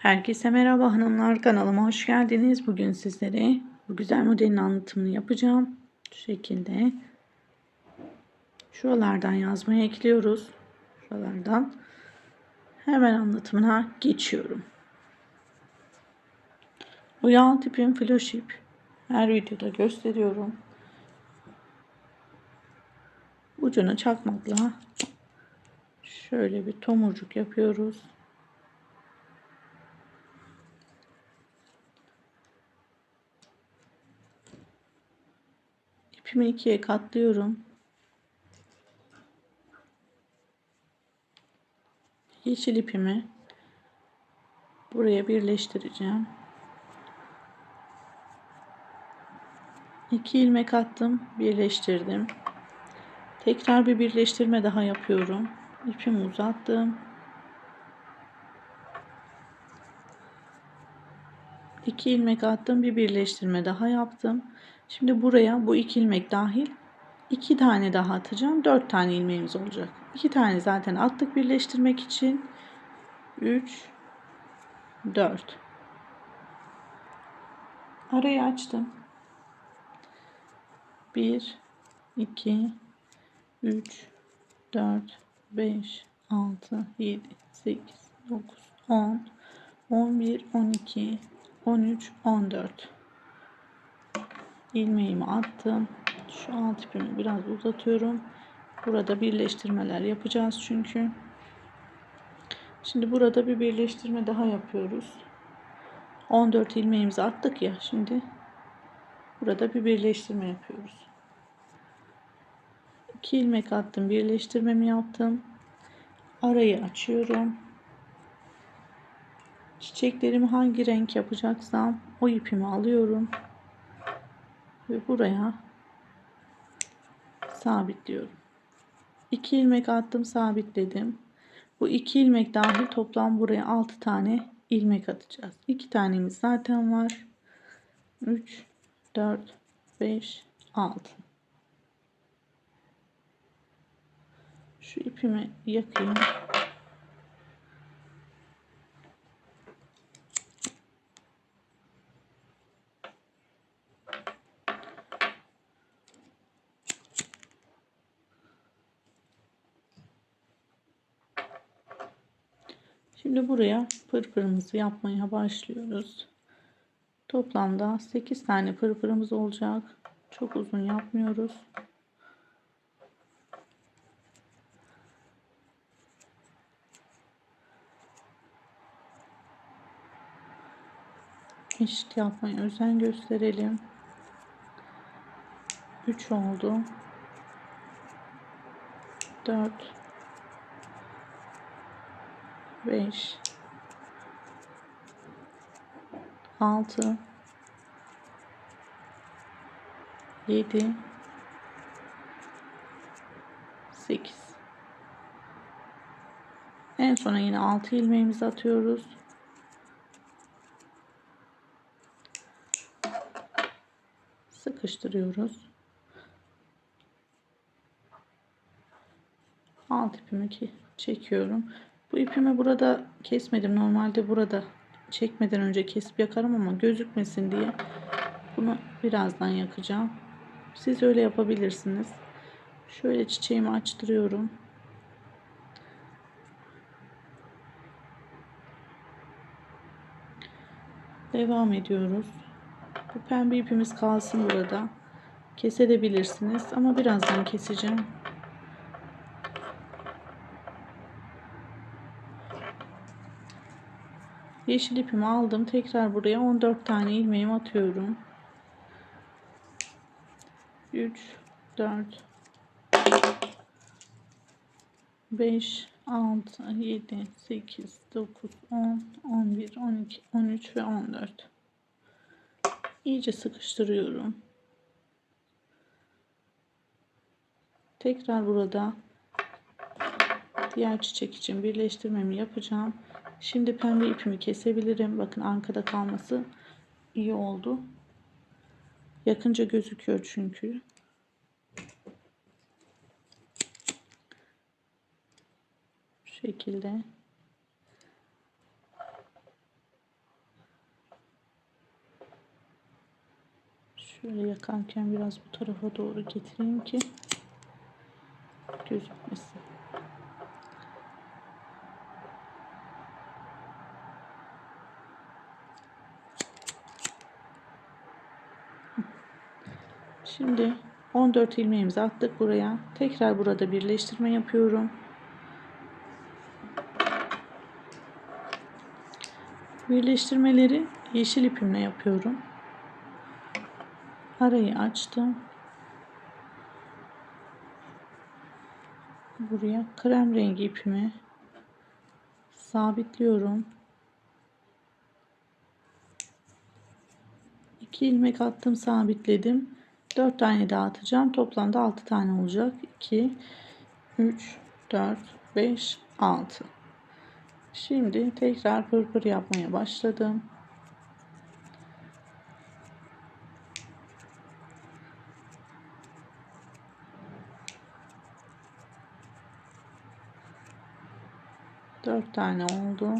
Herkese merhaba hanımlar kanalıma hoş geldiniz. Bugün sizlere bu güzel modelin anlatımını yapacağım. Şu şekilde. Şuralardan yazmaya ekliyoruz. Şuralardan. Hemen anlatımına geçiyorum. Bu yağ tipim floşip. Her videoda gösteriyorum. Ucunu çakmakla şöyle bir tomurcuk yapıyoruz. İpimi ikiye katlıyorum. Yeşil ipimi buraya birleştireceğim. İki ilmek attım, birleştirdim. Tekrar bir birleştirme daha yapıyorum. İpimi uzattım. İki ilmek attım, bir birleştirme daha yaptım. Şimdi buraya bu iki ilmek dahil iki tane daha atacağım. Dört tane ilmeğimiz olacak. İki tane zaten attık birleştirmek için. Üç, dört. Arayı açtım. Bir, iki, üç, dört, beş, altı, yedi, sekiz, dokuz, on, on bir, on iki, on üç, on dört ilmeğimi attım. Şu alt ipimi biraz uzatıyorum. Burada birleştirmeler yapacağız çünkü. Şimdi burada bir birleştirme daha yapıyoruz. 14 ilmeğimizi attık ya şimdi burada bir birleştirme yapıyoruz. 2 ilmek attım birleştirmemi yaptım. Arayı açıyorum. Çiçeklerimi hangi renk yapacaksam o ipimi alıyorum ve buraya sabitliyorum. 2 ilmek attım sabitledim. Bu 2 ilmek dahil toplam buraya 6 tane ilmek atacağız. 2 tanemiz zaten var. 3 4 5 6 Şu ipimi yakayım. Şimdi buraya pırpırımızı yapmaya başlıyoruz. Toplamda 8 tane pırpırımız olacak. Çok uzun yapmıyoruz. Eşit yapmaya özen gösterelim. 3 oldu. 4 5 6 7 8 En sona yine 6 ilmeğimizi atıyoruz. Sıkıştırıyoruz. Alt ipimi çekiyorum. Bu ipimi burada kesmedim. Normalde burada çekmeden önce kesip yakarım ama gözükmesin diye bunu birazdan yakacağım. Siz öyle yapabilirsiniz. Şöyle çiçeğimi açtırıyorum. Devam ediyoruz. Bu pembe ipimiz kalsın burada. Kesebilirsiniz ama birazdan keseceğim. Yeşil ipimi aldım. Tekrar buraya 14 tane ilmeğimi atıyorum. 3 4 5 6 7 8 9 10 11 12 13 ve 14 iyice sıkıştırıyorum. Tekrar burada diğer çiçek için birleştirmemi yapacağım. Şimdi pembe ipimi kesebilirim. Bakın arkada kalması iyi oldu. Yakınca gözüküyor çünkü. Bu şekilde. Şöyle yakarken biraz bu tarafa doğru getireyim ki gözükmesin. Şimdi 14 ilmeğimizi attık buraya. Tekrar burada birleştirme yapıyorum. Birleştirmeleri yeşil ipimle yapıyorum. Arayı açtım. Buraya krem rengi ipimi sabitliyorum. 2 ilmek attım sabitledim. 4 tane daha atacağım. Toplamda 6 tane olacak. 2 3 4 5 6 Şimdi tekrar pırpır yapmaya başladım. Dört tane oldu.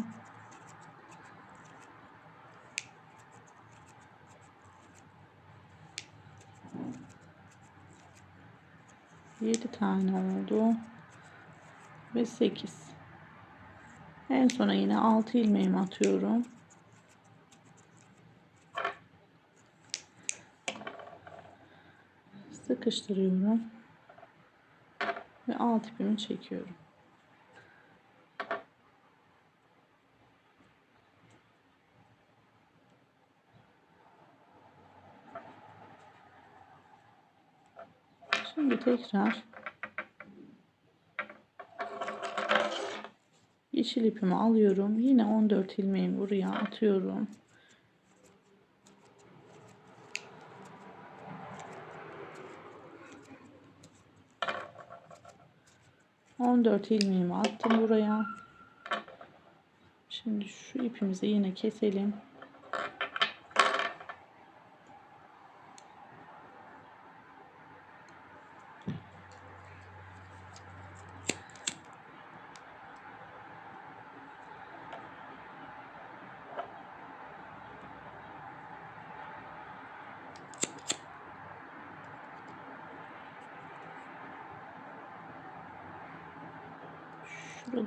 Yedi tane oldu. Ve sekiz. En sona yine altı ilmeğimi atıyorum. Sıkıştırıyorum. Ve alt ipimi çekiyorum. Şimdi tekrar yeşil ipimi alıyorum. Yine 14 ilmeğimi buraya atıyorum. On dört ilmeğimi attım buraya. Şimdi şu ipimizi yine keselim.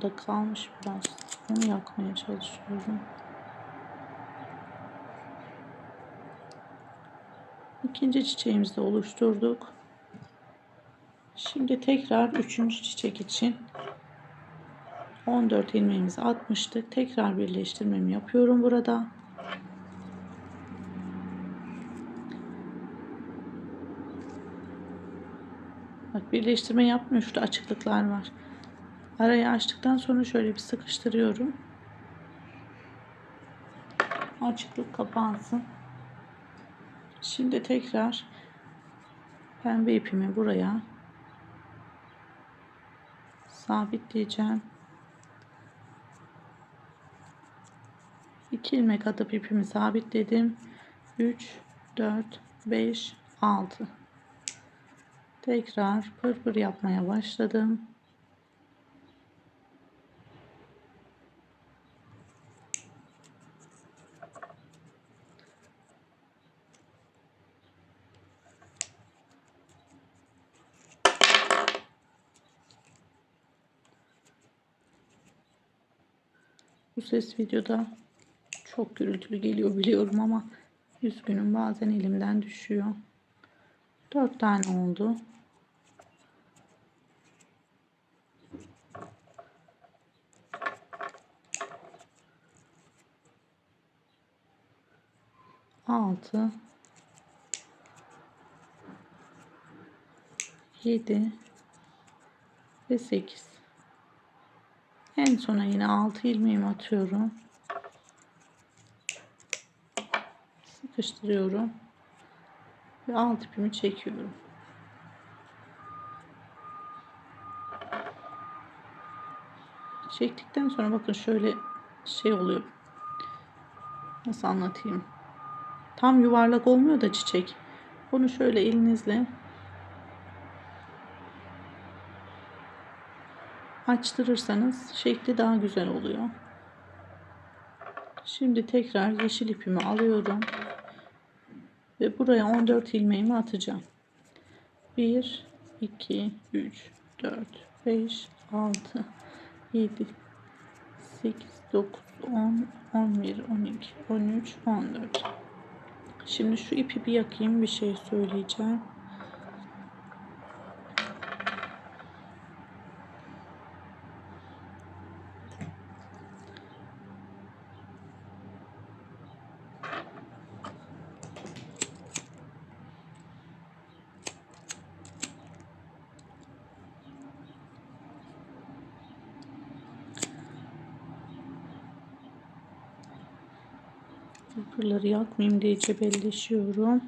Şurada kalmış biraz. Onu yakmaya çalışıyorum. İkinci çiçeğimizi de oluşturduk. Şimdi tekrar üçüncü çiçek için 14 ilmeğimizi atmıştık. Tekrar birleştirmemi yapıyorum burada. Bak birleştirme yapmıyor. Şurada açıklıklar var. Arayı açtıktan sonra şöyle bir sıkıştırıyorum. Açıklık kapansın. Şimdi tekrar pembe ipimi buraya sabitleyeceğim. 2 ilmek atıp ipimi sabitledim. 3 4 5 6 Tekrar pırpır yapmaya başladım. Bu ses videoda çok gürültülü geliyor biliyorum ama üzgünüm bazen elimden düşüyor. 4 tane oldu. Altı, yedi ve sekiz. En sona yine 6 ilmeğimi atıyorum. Sıkıştırıyorum. Ve alt ipimi çekiyorum. Çektikten sonra bakın şöyle şey oluyor. Nasıl anlatayım? Tam yuvarlak olmuyor da çiçek. Bunu şöyle elinizle açtırırsanız şekli daha güzel oluyor. Şimdi tekrar yeşil ipimi alıyorum. Ve buraya 14 ilmeğimi atacağım. 1, 2, 3, 4, 5, 6, 7, 8, 9, 10, 11, 12, 13, 14. Şimdi şu ipi bir yakayım bir şey söyleyeceğim. Pırpırları yakmayayım diye cebelleşiyorum.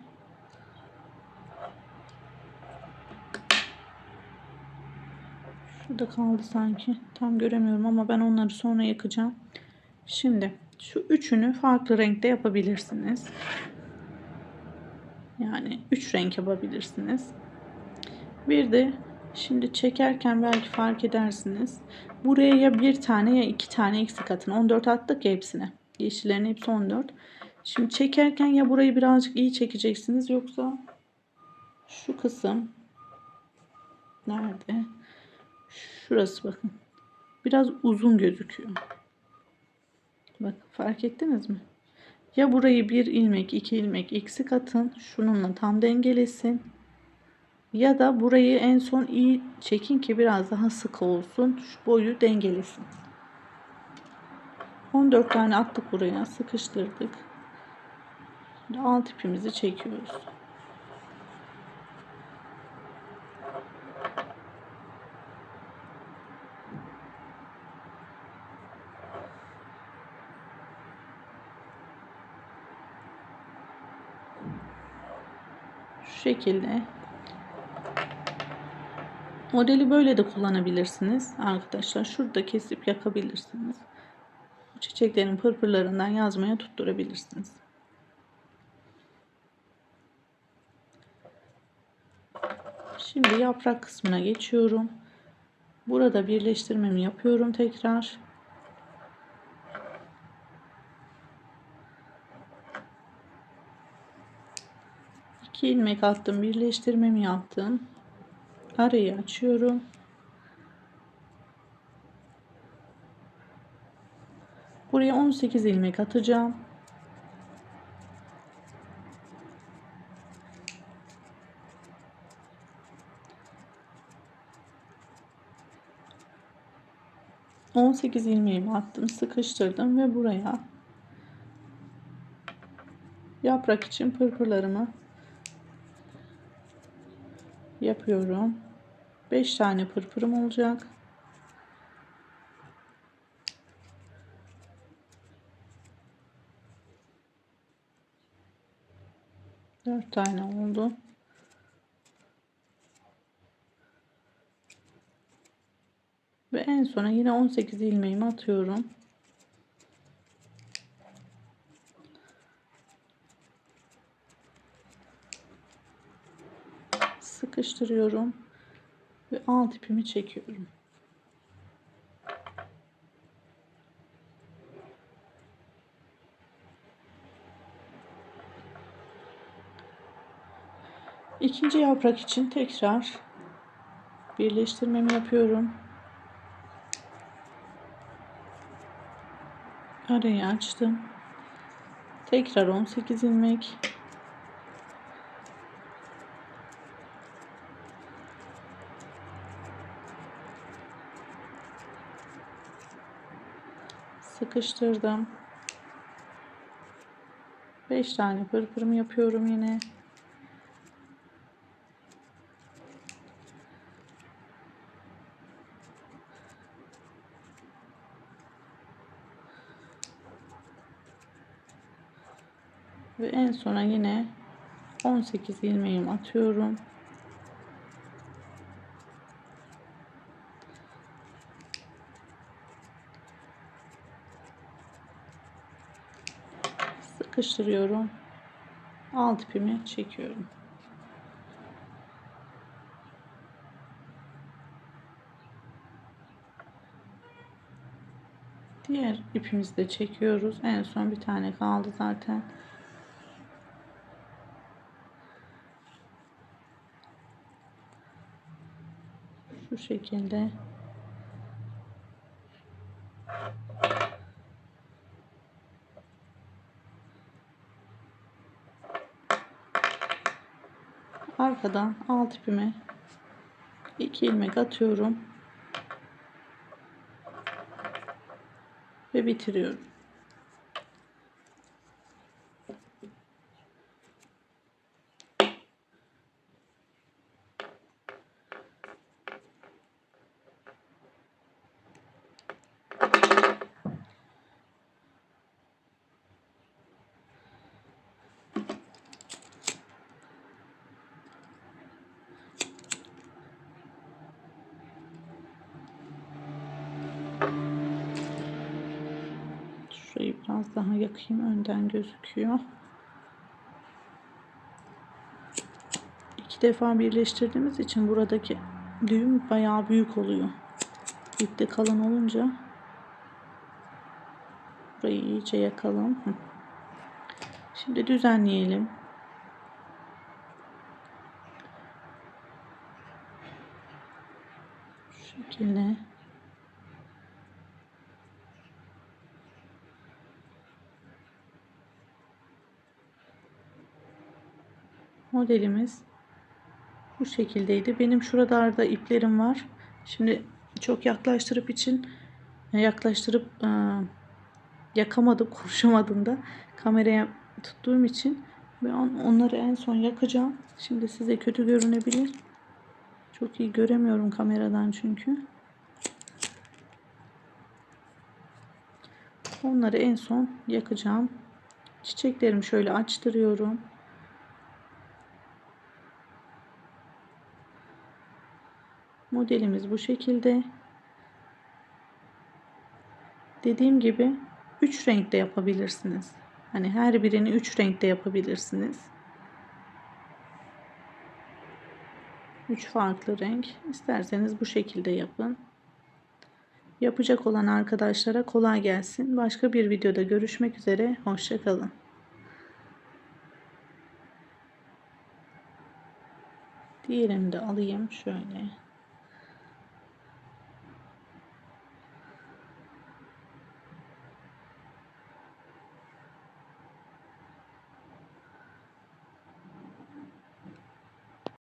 Şurada kaldı sanki. Tam göremiyorum ama ben onları sonra yakacağım. Şimdi şu üçünü farklı renkte yapabilirsiniz. Yani üç renk yapabilirsiniz. Bir de şimdi çekerken belki fark edersiniz. Buraya ya bir tane ya iki tane eksik atın. 14 attık ya hepsine. Yeşillerin hepsi 14. Şimdi çekerken ya burayı birazcık iyi çekeceksiniz yoksa şu kısım nerede? Şurası bakın. Biraz uzun gözüküyor. Bak fark ettiniz mi? Ya burayı bir ilmek iki ilmek eksik atın. Şununla tam dengelesin. Ya da burayı en son iyi çekin ki biraz daha sık olsun. Şu boyu dengelesin. 14 tane attık buraya. Sıkıştırdık. Şimdi alt ipimizi çekiyoruz. Şu şekilde modeli böyle de kullanabilirsiniz arkadaşlar. Şurada kesip yakabilirsiniz. Çiçeklerin pırpırlarından yazmaya tutturabilirsiniz. Şimdi yaprak kısmına geçiyorum. Burada birleştirmemi yapıyorum tekrar. İki ilmek attım, birleştirmemi yaptım. Arayı açıyorum. Buraya 18 ilmek atacağım. On sekiz ilmeğimi attım, sıkıştırdım ve buraya yaprak için pırpırlarımı yapıyorum. 5 tane pırpırım olacak. Dört tane oldu. Ve en sona yine 18 ilmeğimi atıyorum. Sıkıştırıyorum ve alt ipimi çekiyorum. İkinci yaprak için tekrar birleştirmemi yapıyorum. Arayı açtım. Tekrar 18 ilmek. Sıkıştırdım. 5 tane pırpırımı yapıyorum yine. Ve en sona yine 18 ilmeğimi atıyorum. Sıkıştırıyorum. Alt ipimi çekiyorum. Diğer ipimizi de çekiyoruz. En son bir tane kaldı zaten. Şu şekilde. Arkadan alt ipime iki ilmek atıyorum. Ve bitiriyorum. Biraz daha yakayım. Önden gözüküyor. İki defa birleştirdiğimiz için buradaki düğüm bayağı büyük oluyor. İp de kalın olunca burayı iyice yakalım. Şimdi düzenleyelim. Şu şekilde. Modelimiz bu şekildeydi. Benim şuralarda iplerim var. Şimdi çok yaklaştırıp için yaklaştırıp e, yakamadım, konuşamadım da kameraya tuttuğum için ve onları en son yakacağım. Şimdi size kötü görünebilir. Çok iyi göremiyorum kameradan çünkü. Onları en son yakacağım. Çiçeklerimi şöyle açtırıyorum. Modelimiz bu şekilde. Dediğim gibi 3 renkte yapabilirsiniz. Hani her birini 3 renkte yapabilirsiniz. 3 farklı renk. İsterseniz bu şekilde yapın. Yapacak olan arkadaşlara kolay gelsin. Başka bir videoda görüşmek üzere. Hoşçakalın. Diğerini de alayım şöyle.